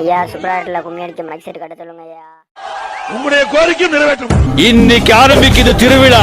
ஐயா சுப்ராட்டில் கும்மி அடிக்க mic set கட்ட சொல்லுங்க ஐயா. உங்களுடைய கோரிக்கை நிறைவேற்றும். இன்னைக்கு ஆரம்பிக்குது திருவிழா.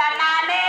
i'm on Salame.